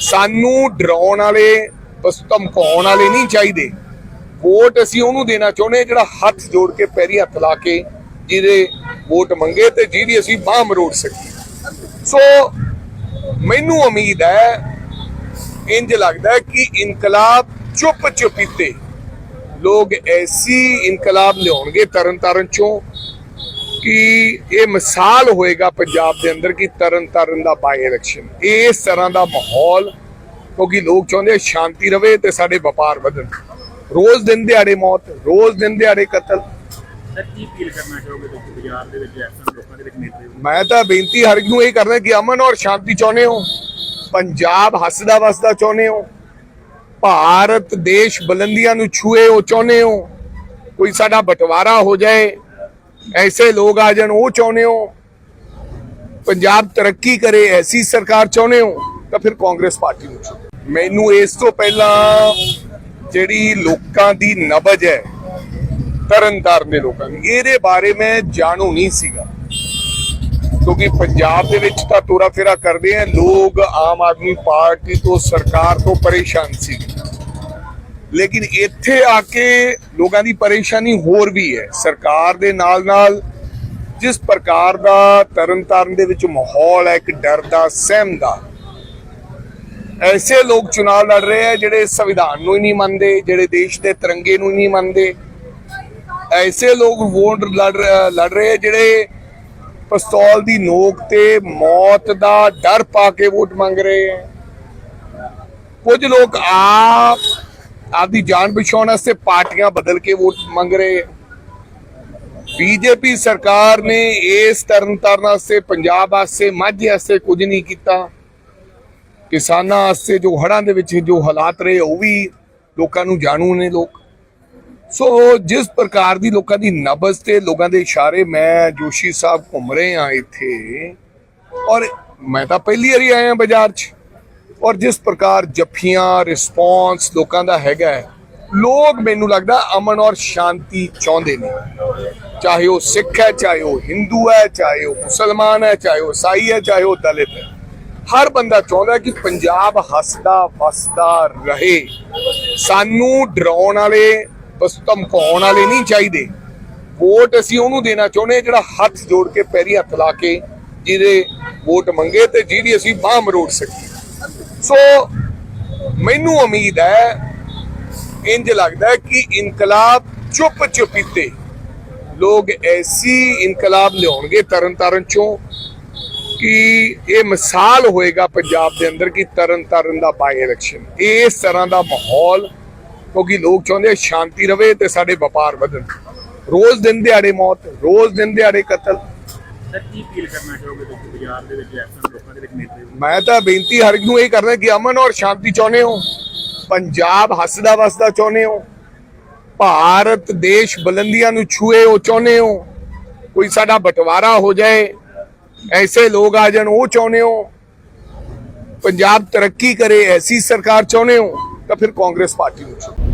ਸਾਨੂੰ ਡਰਾਉਣ ਵਾਲੇ, ਬਸ ਧਮਕਾਉਣ ਵਾਲੇ ਨਹੀਂ ਚਾਹੀਦੇ। ਵੋਟ ਅਸੀਂ ਉਹਨੂੰ ਦੇਣਾ ਚਾਹੁੰਦੇ ਜਿਹੜਾ ਹੱਥ ਜੋੜ ਕੇ, ਪੈਰੀ ਹੱਥ ਲਾ ਕੇ ਜਿਹਦੇ ਵੋਟ ਮੰਗੇ ਤੇ ਜਿਹਦੀ ਅਸੀਂ ਬਾਹ ਮਰੋੜ ਸਕੀਏ। ਸੋ ਮੈਨੂੰ ਉਮੀਦ ਹੈ, ਇੰਜ ਲੱਗਦਾ ਹੈ ਕਿ ਇਨਕਲਾਬ ਚੁੱਪ ਚੁਪੀਤੇ ਲੋਕ ਐਸੀ ਇਨਕਲਾਬ ਲਿਆਉਣਗੇ ਤਰਨ ਤਾਰਨ ਚੋਂ ਕਿ ਇਹ ਮਿਸਾਲ ਹੋਏਗਾ ਪੰਜਾਬ ਦੇ ਅੰਦਰ ਕਿ ਤਰਨ ਤਾਰਨ ਦਾ ਬਾਈ ਇਲੈਕਸ਼ਨ ਇਸ ਤਰ੍ਹਾਂ ਦਾ ਮਾਹੌਲ ਕਿਉਂਕਿ ਲੋਕ ਚਾਹੁੰਦੇ ਆ ਸ਼ਾਂਤੀ ਰਵੇ ਤੇ ਸਾਡੇ ਵਪਾਰ ਵਧਣ। ਰੋਜ਼ ਦਿਨ ਦਿਹਾੜੇ ਮੌਤ ਰੋਜ਼ ਦਿਨ ਦਿਹਾੜੇ ਕਤਲ? ਮੈਂ ਤਾਂ ਬੇਨਤੀ ਹਰ ਇੱਕ ਨੂੰ ਇਹ ਕਰਦਾ ਕਿ ਅਮਨ ਔਰ ਸ਼ਾਂਤੀ ਚਾਹੁੰਦੇ ਹੋ ਪੰਜਾਬ ਹੱਸਦਾ ਵਸਦਾ ਚਾਹੁੰਦੇ ਹੋ ਭਾਰਤ ਦੇਸ਼ ਬੁਲੰਦੀਆਂ ਨੂੰ ਛੂਏ ਉਹ ਚਾਹੁੰਦੇ ਹੋ ਕੋਈ ਸਾਡਾ ਬਟਵਾਰਾ ਹੋ ਜਾਏ ਐਸੇ ਲੋਕ ਆ ਜਾਣ ਉਹ ਚਾਹੁੰਦੇ ਹੋ ਪੰਜਾਬ ਤਰੱਕੀ ਕਰੇ ਐਸੀ ਸਰਕਾਰ ਚਾਹੁੰਦੇ ਹੋ ਤਾਂ ਫਿਰ ਕਾਂਗਰਸ ਪਾਰਟੀ ਨੂੰ ਮੈਨੂੰ ਇਸ ਤੋਂ ਪਹਿਲਾਂ ਜਿਹੜੀ ਲੋਕਾਂ ਦੀ ਨਬਜ ਹੈ ਤਰਨਤਾਰਨ ਦੇ ਲੋਕਾਂ ਦੀ ਇਹਦੇ ਬਾਰੇ ਮੈਂ ਜਾਣੂ ਨਹੀਂ ਸੀਗਾ ਕਿਉਂਕਿ ਪੰਜਾਬ ਦੇ ਵਿੱਚ ਤਾਂ ਤੋਰਾ ਫੇਰਾ ਕਰਦੇ ਆ ਲੋਕ ਆਮ ਆਦਮੀ ਪਾਰਟੀ ਤੋਂ ਸਰਕਾਰ ਤੋਂ ਪਰੇਸ਼ਾਨ ਸੀ ਲੇਕਿਨ ਇੱਥੇ ਆ ਕੇ ਲੋਕਾਂ ਦੀ ਪਰੇਸ਼ਾਨੀ ਹੋਰ ਵੀ ਹੈ। ਸਰਕਾਰ ਦੇ ਨਾਲ ਨਾਲ ਜਿਸ ਪ੍ਰਕਾਰ ਦਾ ਤਰਨਤਾਰਨ ਦੇ ਵਿੱਚ ਮਾਹੌਲ ਹੈ, ਇੱਕ ਡਰ ਦਾ, ਸਹਿਮ ਦਾ, ਐਸੇ ਲੋਕ ਚੁਣਾਵ ਲੜ ਰਹੇ ਆ ਜਿਹੜੇ ਸੰਵਿਧਾਨ ਨੂੰ ਹੀ ਨਹੀਂ ਮੰਨਦੇ, ਜਿਹੜੇ ਦੇਸ਼ ਦੇ ਤਿਰੰਗੇ ਨੂੰ ਹੀ ਨਹੀਂ ਮੰਨਦੇ। ਐਸੇ ਲੋਕ ਵੋਟ ਲੜ ਲੜ ਰਹੇ ਆ ਜਿਹੜੇ ਪਿਸਤੌਲ ਦੀ ਨੋਕ ਤੇ ਮੌਤ ਦਾ ਡਰ ਪਾ ਕੇ ਵੋਟ ਮੰਗ ਰਹੇ ਆ ਕੁਝ ਲੋਕ ਆਪ ਆਪਦੀ ਜਾਨ ਬਚਾਉਣ ਵਾਸਤੇ ਪਾਰਟੀਆਂ ਬਦਲ ਕੇ ਵੋਟ ਮੰਗ ਰਹੇ ਆ ਬੀਜੇਪੀ ਸਰਕਾਰ ਨੇ ਇਸ ਤਰਨ ਤਾਰਨ ਵਾਸਤੇ, ਪੰਜਾਬ ਵਾਸਤੇ, ਮਾਝੇ ਵਾਸਤੇ ਕੁਝ ਨਹੀਂ ਕੀਤਾ। ਕਿਸਾਨਾਂ ਵਾਸਤੇ ਜੋ ਹੜਾਂ ਦੇ ਵਿੱਚ ਜੋ ਹਾਲਾਤ ਰਹੇ, ਉਹ ਵੀ ਲੋਕਾਂ ਨੂੰ ਜਾਣੂ ਨੇ ਲੋਕ। ਸੋ ਜਿਸ ਪ੍ਰਕਾਰ ਦੀ ਲੋਕਾਂ ਦੀ ਨਬਜ਼ ਤੇ ਲੋਕਾਂ ਦੇ ਇਸ਼ਾਰੇ ਮੈਂ ਜੋਸ਼ੀ ਸਾਹਿਬ ਘੁੰਮ ਰਹੇ ਆ ਇੱਥੇ। ਔਰ ਮੈਂ ਤਾਂ ਪਹਿਲੀ ਵਾਰੀ ਆਇਆ ਬਾਜ਼ਾਰ 'ਚ। ਔਰ ਜਿਸ ਪ੍ਰਕਾਰ ਜੱਫੀਆਂ ਰਿਸਪੌਂਸ ਲੋਕਾਂ ਦਾ ਹੈਗਾ ਹੈ, ਲੋਕ ਮੈਨੂੰ ਲੱਗਦਾ ਅਮਨ ਔਰ ਸ਼ਾਂਤੀ ਚਾਹੁੰਦੇ ਨੇ। ਚਾਹੇ ਉਹ ਸਿੱਖ ਹੈ ਚਾਹੇ ਉਹ ਹਿੰਦੂ ਹੈ ਚਾਹੇ ਉਹ ਮੁਸਲਮਾਨ ਹੈ ਚਾਹੇ ਉਹ ਸਾਈ ਹੈ ਚਾਹੇ ਉਹ ਦਲਿਤ ਹੈ। ਹਰ ਬੰਦਾ ਚਾਹੁੰਦਾ ਕਿ ਪੰਜਾਬ ਹੱਸਦਾ ਵਸਦਾ ਰਹੇ। ਸਾਨੂੰ ਡਰਾਉਣ ਵਾਲੇ ਬਸ ਧਮਕਾਉਣ ਵਾਲੇ ਨਹੀਂ ਚਾਹੀਦੇ। ਵੋਟ ਅਸੀਂ ਉਹਨੂੰ ਦੇਣਾ ਚਾਹੁੰਦੇ ਜਿਹੜਾ ਹੱਥ ਜੋੜ ਕੇ ਪੈਰੀ ਹੱਥ ਲਾ ਕੇ ਜਿਹਦੇ ਵੋਟ ਮੰਗੇ ਤੇ ਜਿਹਦੀ ਅਸੀਂ ਬਾਹ ਮਰੋੜ ਸਕੀਏ। ਸੋ ਮੈਨੂੰ ਉਮੀਦ ਹੈ, ਇੰਜ ਲੱਗਦਾ ਹੈ ਕਿ ਇਨਕਲਾਬ ਚੁੱਪ ਚੁਪੀਤੇ ਲੋਕ ਐਸੀ ਇਨਕਲਾਬ ਲਿਆਉਣਗੇ ਤਰਨ ਤਾਰਨ ਚੋਂ ਕਿ ਇਹ ਮਿਸਾਲ ਹੋਏਗਾ ਪੰਜਾਬ ਦੇ ਅੰਦਰ ਕਿ ਤਰਨ ਤਾਰਨ ਦਾ ਬਾਈ ਇਲੈਕਸ਼ਨ ਇਸ ਤਰ੍ਹਾਂ ਦਾ ਮਾਹੌਲ, ਕਿਉਂਕਿ ਲੋਕ ਚਾਹੁੰਦੇ ਆ ਸ਼ਾਂਤੀ ਰਵੇ ਤੇ ਸਾਡੇ ਵਪਾਰ ਵਧਣ। ਰੋਜ਼ ਦਿਨ ਦਿਹਾੜੇ ਮੌਤ, ਰੋਜ਼ ਦਿਨ ਦਿਹਾੜੇ ਕਤਲ। ਸਰ, ਕੀ ਫੀਲ ਕਰਨਾ ਚਾਹੋਗੇ ਤੁਸੀਂ ਬਾਜ਼ਾਰ ਦੇ ਵਿੱਚ ਇਸ ਲੋਕਾਂ ਦੇ ਵਿੱਚ ਨੇਤੇ ਹੋ? ਮੈਂ ਤਾਂ ਬੇਨਤੀ ਹਰ ਇੱਕ ਨੂੰ ਇਹ ਕਰਦਾ ਕਿ ਅਮਨ ਔਰ ਸ਼ਾਂਤੀ ਚਾਹੁੰਦੇ ਹੋ। ਪੰਜਾਬ ਹੱਸਦਾ ਵਸਦਾ ਚਾਹੁੰਦੇ ਹੋ। ਭਾਰਤ ਦੇਸ਼ ਬੁਲੰਦੀਆਂ ਨੂੰ ਛੂਏ ਉਹ ਚਾਹੁੰਦੇ ਹੋ। ਕੋਈ ਸਾਡਾ ਬਟਵਾਰਾ ਹੋ ਜਾਏ, ਐਸੇ ਲੋਕ ਆ ਜਾਣ ਉਹ ਚਾਹੁੰਦੇ ਹੋ। ਪੰਜਾਬ ਤਰੱਕੀ ਕਰੇ, ਐਸੀ ਸਰਕਾਰ ਚਾਹੁੰਦੇ ਹੋ, ਤਾਂ ਫਿਰ ਕਾਂਗਰਸ ਪਾਰਟੀ ਨੂੰ ਚੁਣੋ